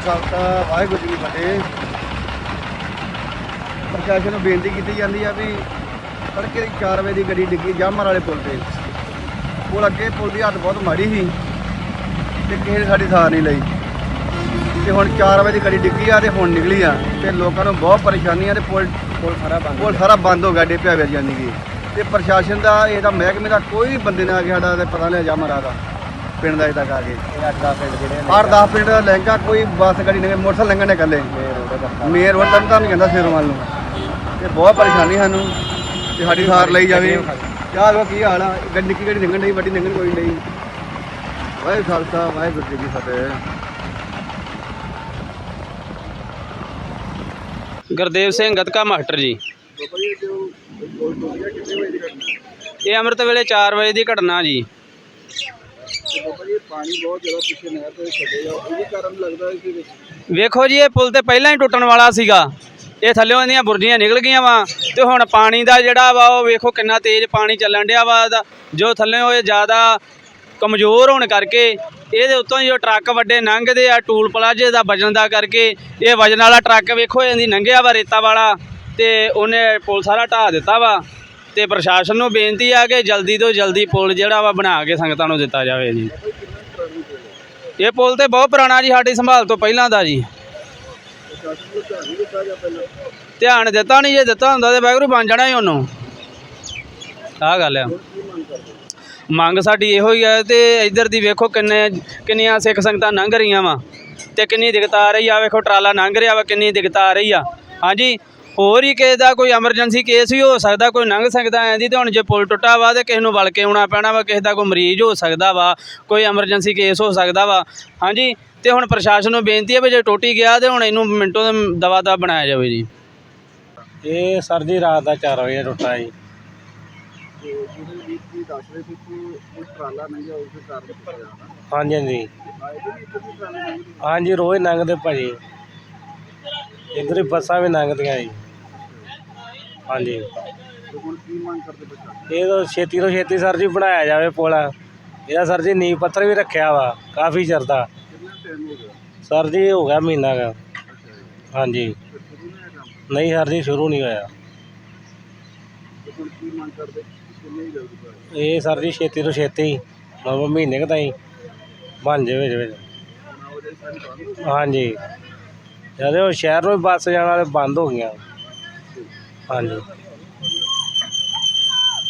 ਖਾਲਸਾ ਵਾਹਿਗੁਰੂ ਜੀ ਕੀ ਫਤਿਹ। ਪ੍ਰਸ਼ਾਸਨ ਨੂੰ ਬੇਨਤੀ ਕੀਤੀ ਜਾਂਦੀ ਆ ਵੀ ਤੜਕੇ 4 ਵਜੇ ਦੀ ਗੱਡੀ ਡਿੱਗੀ ਜਾਮਰ ਵਾਲੇ ਪੁਲ ਤੇ। ਪੁਲ ਅੱਗੇ ਪੁਲ ਦੀ ਹਾਲਤ ਬਹੁਤ ਮਾੜੀ ਸੀ ਤੇ ਕਿਸੇ ਨੇ ਸਾਡੀ ਸਾਰ ਨਹੀਂ ਲਈ। ਤੇ ਹੁਣ 4 ਵਜੇ ਦੀ ਗੱਡੀ ਡਿੱਗੀ ਆ ਤੇ ਹੁਣ ਨਿਕਲੀ ਆ ਤੇ ਲੋਕਾਂ ਨੂੰ ਬਹੁਤ ਪਰੇਸ਼ਾਨੀ ਆ ਤੇ ਪੁਲ ਪੁਲ ਸਾਰਾ ਬੰਦ ਪੁਲ ਸਾਰਾ ਬੰਦ ਹੋ ਗਿਆ ਡੇਪਿਆ ਵੇਰ ਜਾਂਦੀ ਗਈ ਤੇ ਪ੍ਰਸ਼ਾਸਨ ਦਾ ਇਹਦਾ ਮਹਿਕਮੇ ਦਾ ਕੋਈ ਬੰਦੇ ਨੇ ਆ ਕੇ ਸਾਡਾ ਤੇ ਪਤਾ ਨਹੀਂ ਜਾਮਰ ਦਾ। ਪਿੰਡ ਦਾ ਇਹਦਾ ਆ ਕੇ ਇਹ ਅੱਠ ਦਸ ਪਿੰਡ ਜਿਹੜੇ ਹਰ 10 ਮਿੰਟ ਦਾ ਲਹਿੰਗਾ ਕੋਈ ਬੱਸ ਗੱਡੀ ਨਹੀਂ ਮੋਟਰਸਾਈਕਲ ਲੰਘਣ ਨੇ ਇਕੱਲੇ। ਮੇਰ ਰੋਡ ਤੱਕ ਤਾਂ ਨਹੀਂ ਕਹਿੰਦਾ ਸਿਰ ਵੱਲ ਨੂੰ। ਤੇ ਬਹੁਤ ਪਰੇਸ਼ਾਨੀ ਸਾਨੂੰ ਤੇ ਸਾਡੀ ਸਾਰ ਲਈ ਜਾਵੇ। ਕਿਆ ਲੋ ਕੀ ਹਾਲ ਆ ਗੱਡੀ ਨਿੱਕੀ ਗੱਡੀ ਲੰਘਣ ਨਹੀਂ ਵੱਡੀ ਲੰਘਣ ਕੋਈ ਨਹੀਂ। ਵਾਹਿਗੁਰੂ ਖਾਲਸਾ ਵਾਹਿਗੁਰੂ ਜੀ ਕੀ ਫਤਿਹ। ਗੁਰਦੇਵ ਸਿੰਘ ਗਤਕਾ ਮਾਸਟਰ ਜੀ। ਇਹ ਅੰਮ੍ਰਿਤ ਵੇਲੇ 4 ਵਜੇ ਦੀ ਘਟਨਾ ਜੀ। ਬਾਬਾ ਜੀ ਪਾਣੀ ਬਹੁਤ ਜ਼ਿਆਦਾ ਪਿੱਛੇ ਨਹਿਰ ਤੇ ਛੱਡੇ ਉਹਦੇ ਕਾਰਨ ਲੱਗਦਾ ਹੈ ਕਿ ਵੇਖੋ ਜੀ, ਇਹ ਪੁਲ ਤੇ ਪਹਿਲਾਂ ਹੀ ਟੁੱਟਣ ਵਾਲਾ ਸੀਗਾ। ਇਹ ਥੱਲੇੋਂ ਇਹਦੀਆਂ ਬੁਰਜੀਆਂ ਨਿਕਲ ਗਈਆਂ ਵਾ। ਤੇ ਹੁਣ ਪਾਣੀ ਦਾ ਜਿਹੜਾ ਵਾ, ਉਹ ਵੇਖੋ ਕਿੰਨਾ ਤੇਜ਼ ਪਾਣੀ ਚੱਲਣ ਡਿਆ ਵਾ। ਜੋ ਥੱਲੇੋਂ ਇਹ ਜ਼ਿਆਦਾ ਕਮਜ਼ੋਰ ਹੋਣ ਕਰਕੇ, ਇਹਦੇ ਉੱਤੋਂ ਹੀ ਜੋ ਟਰੱਕ ਵੱਡੇ ਲੰਘਦੇ ਆ, ਟੂਲ ਪਲਾਜੇ ਦਾ ਵਜਨ ਦਾ ਕਰਕੇ। ਇਹ ਵਜਨ ਵਾਲਾ ਟਰੱਕ ਵੇਖੋ, ਇਹਦੀ ਲੰਘਿਆ ਵਾ ਰੇਤਾ ਵਾਲਾ। ਤੇ ਉਹਨੇ ਪੁਲ ਸਾਰਾ ਢਾਹ ਦਿੱਤਾ ਵਾ। ਤੇ ਪ੍ਰਸ਼ਾਸਨ ਨੂੰ ਬੇਨਤੀ ਆ ਕਿ ਜਲਦੀ ਤੋਂ ਜਲਦੀ ਪੁਲ ਜਿਹੜਾ ਵਾ ਬਣਾ ਕੇ ਸੰਗਤਾਂ ਨੂੰ ਦਿੱਤਾ ਜਾਵੇ ਜੀ। ਇਹ ਪੁਲ ਤੇ ਬਹੁਤ ਪੁਰਾਣਾ ਜੀ, ਸਾਡੀ ਸੰਭਾਲ ਤੋਂ ਪਹਿਲਾਂ ਦਾ ਜੀ। ਧਿਆਨ ਦਿੱਤਾ ਨਹੀਂ, ਜੇ ਦਿੱਤਾ ਹੁੰਦਾ ਤੇ ਵਾਹਿਗੁਰੂ ਬਣ ਜਾਣਾ ਹੀ ਉਹਨੂੰ। ਆਹ ਗੱਲ ਆ। ਮੰਗ ਸਾਡੀ ਇਹੋ ਹੀ ਹੈ ਤੇ ਇੱਧਰ ਦੀ ਵੇਖੋ ਕਿੰਨੇ, ਕਿੰਨੀਆਂ ਸਿੱਖ ਸੰਗਤਾਂ ਲੰਘ ਰਹੀਆਂ ਵਾ ਤੇ ਕਿੰਨੀ ਦਿੱਕਤ ਆ ਰਹੀ ਆ। ਵੇਖੋ ਟਰਾਲਾ ਲੰਘ ਰਿਹਾ ਵਾ, ਕਿੰਨੀ ਦਿੱਕਤ ਆ ਰਹੀ ਆ। ਹਾਂਜੀ ਹੋਰ ਹੀ ਕਿਸੇ ਦਾ ਕੋਈ ਐਮਰਜੈਂਸੀ ਕੇਸ ਵੀ ਹੋ ਸਕਦਾ, ਕੋਈ ਲੰਘ ਸਕਦਾ ਐਂ ਦੀ ਤੇ ਹੁਣ ਜੇ ਪੁਲ ਟੁੱਟਾ ਵਾ ਤੇ ਕਿਸੇ ਨੂੰ ਵਲ ਕੇ ਆਉਣਾ ਪੈਣਾ ਵਾ, ਕਿਸੇ ਦਾ ਕੋਈ ਮਰੀਜ਼ ਹੋ ਸਕਦਾ ਵਾ, ਕੋਈ ਐਮਰਜੈਂਸੀ ਕੇਸ ਹੋ ਸਕਦਾ ਵਾ। ਹਾਂਜੀ, ਤੇ ਹੁਣ ਪ੍ਰਸ਼ਾਸਨ ਨੂੰ ਬੇਨਤੀ ਹੈ ਵੀ ਜੇ ਟੁੱਟੀ ਗਿਆ ਤੇ ਹੁਣ ਇਹਨੂੰ ਮਿੰਟੋ ਦੇ ਦਵਾ ਦਾ ਬਣਾਇਆ ਜਾਵੇ ਜੀ। ਇਹ ਸਰ ਜੀ ਰਾਤ ਦਾ 4 ਵਜੇ ਟੁੱਟਾ ਜੀ। ਹਾਂਜੀ ਹਾਂਜੀ। ਹਾਂਜੀ, ਰੋਜ਼ ਲੰਘਦੇ ਭਾਜੀ। ਇੱਧਰ ਹੀ ਬੱਸਾਂ ਵੀ ਲੰਘਦੀਆਂ ਜੀ। ਹਾਂਜੀ। ਤੇ ਹੁਣ ਕੀ ਮੰਗ ਕਰਦੇ ਬੱਚਾ? ਇਹ ਤਾਂ ਛੇਤੀ ਤੋਂ ਛੇਤੀ ਸਰ ਜੀ ਬਣਾਇਆ ਜਾਵੇ ਪੁਲ। ਇਹਦਾ ਸਰ ਜੀ ਨੀਂਹ ਪੱਥਰ ਵੀ ਰੱਖਿਆ ਵਾ ਕਾਫੀ ਚਿਰ ਦਾ। ਕਿੰਨਾ ਟਾਈਮ ਹੋ ਗਿਆ? ਸਰ ਜੀ ਹੋ ਗਿਆ ਮਹੀਨਾ ਅੱਛਾ ਜੀ। ਹਾਂਜੀ। ਤੇ ਸ਼ੁਰੂ ਨਹੀਂ ਹੋਇਆ ਕੰਮ ਨਹੀਂ ਸਰ ਜੀ ਸ਼ੁਰੂ ਨਹੀਂ ਹੋਇਆ। ਤੇ ਹੁਣ ਕੀ ਮੰਗ ਕਰਦੇ? ਕਿੰਨੇ ਹੀ ਜਲਦੀ ਕਰੇ ਇਹ ਸਰ ਜੀ ਛੇਤੀ ਤੋਂ ਛੇਤੀ ਮਤਲਬ ਮਹੀਨੇ ਕੁ ਤਾਈਂ ਬਣ ਜਾਵੇ ਵਿੱਚ ਵਿੱਚ। ਹੁਣ ਉਹਦੇ ਸਾਰੀ ਬੰਦ ਹੋ ਗਈ। ਹਾਂਜੀ। ਜਦੋਂ ਸ਼ਹਿਰ ਨੂੰ ਵੀ ਬੱਸ ਜਾਣ ਵਾਲੇ ਬੰਦ ਹੋ ਗਈਆਂ। ਹਾਂਜੀ